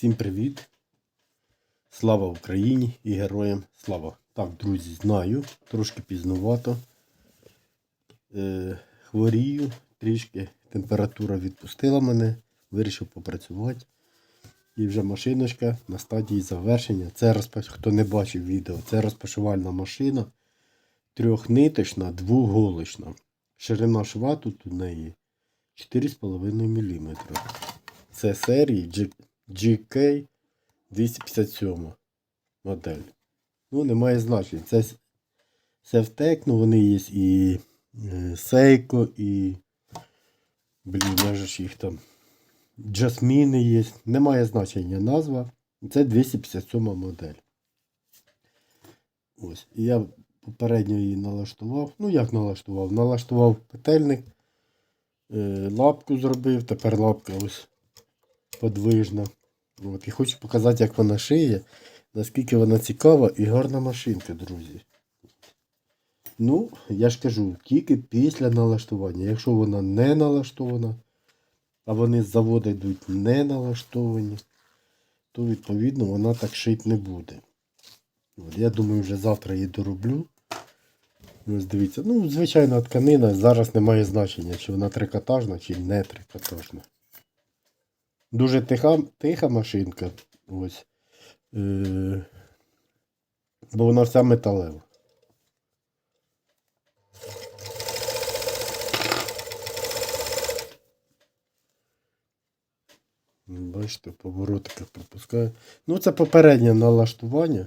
Всім привіт! Слава Україні і героям слава! Так, друзі, знаю, трошки пізнувато. Е, хворію, трішки температура відпустила мене, вирішив попрацювати. І вже машиночка на стадії завершення. Це розпаш... хто не бачив відео, це розпашувальна машина. Трьохниточна, двоголочна. Ширина шва тут у неї 4,5 мм. Це серії GK 257 модель. Ну, немає значення. Це с- Sevtec, ну вони є і Seiko, і. Блін, я ж їх там. Джасміни є. Немає значення назва. Це 257 модель. Ось. І я попередньо її налаштував. Ну, як налаштував? Налаштував петельник, е, лапку зробив, тепер лапка ось подвижна. От. І хочу показати, як вона шиє, наскільки вона цікава і гарна машинка, друзі. Ну, я ж кажу, тільки після налаштування. Якщо вона не налаштована, а вони з заводу йдуть не налаштовані, то відповідно вона так шити не буде. От, я думаю, вже завтра її дороблю. Ось дивіться, ну, звичайна тканина, зараз не має значення, чи вона трикотажна, чи не трикотажна. Дуже тиха, тиха машинка. Ось. Е, бо вона вся металева. Бачите, поворотика пропускаю. Ну, це попереднє налаштування.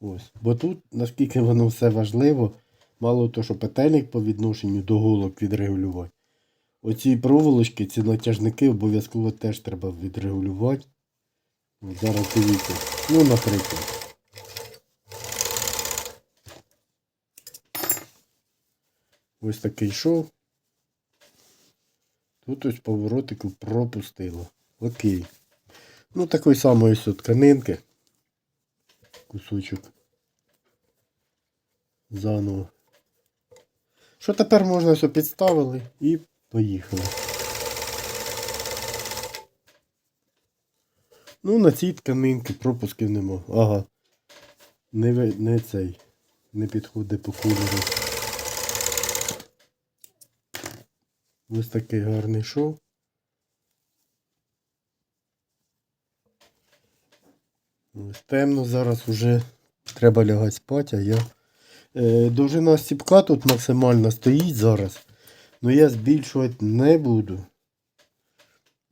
Ось. Бо тут, наскільки воно все важливо, мало того, що петельник по відношенню до голок відрегулювати. Оці проволочки, ці натяжники обов'язково теж треба відрегулювати. От Зараз дивіться. Ну, наприклад. Ось такий шов. Тут ось поворотику пропустило. Окей. Ну, такої самої ось тканинки. Кусочок. Заново. Що тепер можна все підставили і поїхали. Ну, на цій тканинці пропусків нема. Ага. Не, не цей. Не підходить по кольору. Ось такий гарний шов. Ось темно зараз вже треба лягати спати, а я. Е, довжина стіпка тут максимально стоїть зараз. Ну я збільшувати не буду.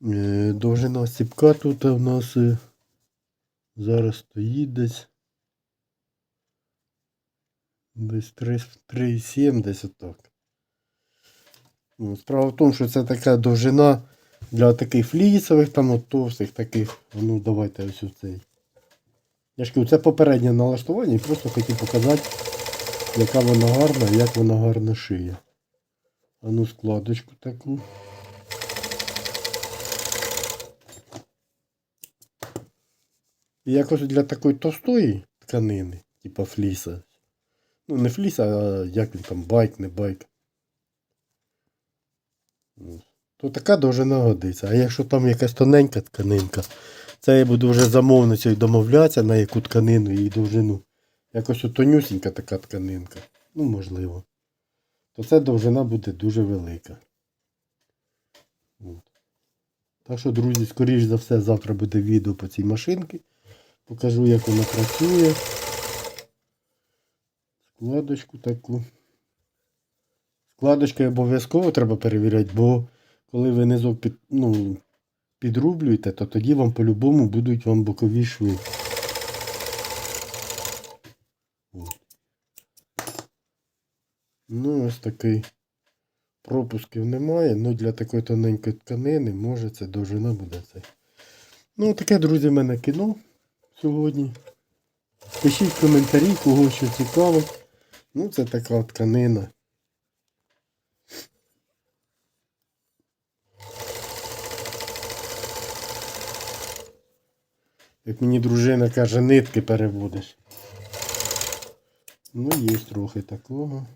Е, довжина стіпка тут у нас е, зараз стоїть десь. Десь 3,7 десь. Ну, Справа в тому, що це така довжина для таких флісових, там от товстих таких. Ну давайте ось цей. Я ж кажу, це попереднє налаштування і просто хотів показати, яка вона гарна як вона гарно шиє. А ну складочку таку. Якось для такої товстої тканини, типа фліса. Ну, не фліса, а як він там, байк, не байк. То така довжина годиться. А якщо там якась тоненька тканинка, це я буду вже замовницею домовлятися, на яку тканину і довжину. Якось тонюсінька така тканинка. Ну, можливо. То ця довжина буде дуже велика. От. Так що, друзі, скоріш за все, завтра буде відео по цій машинці. Покажу, як вона працює. Складочку таку. Складочки обов'язково треба перевіряти, бо коли ви низок під, ну, підрублюєте, то тоді вам по-любому будуть вам бокові шви. От. Ну, ось такий пропусків немає. Ну для такої тоненької тканини, може це довжина буде це. Ну, таке, друзі, в мене кіно сьогодні. Пишіть коментарі, кого що цікавить. Ну, це така тканина. Як мені дружина каже, нитки переводиш. Ну, є трохи такого.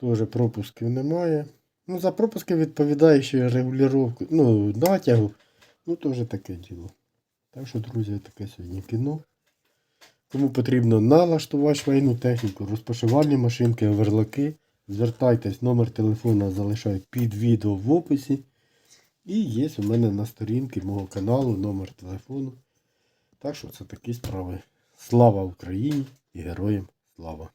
Теж пропусків немає. Ну, за пропуски відповідає ще регулювання, ну, натягу. Ну, то вже таке діло. Так що, друзі, таке сьогодні кіно. Кому потрібно налаштувати швейну техніку, розпашивальні машинки, оверлоки. Звертайтесь, номер телефона залишаю під відео в описі. І є у мене на сторінці мого каналу номер телефону. Так що це такі справи. Слава Україні і героям слава!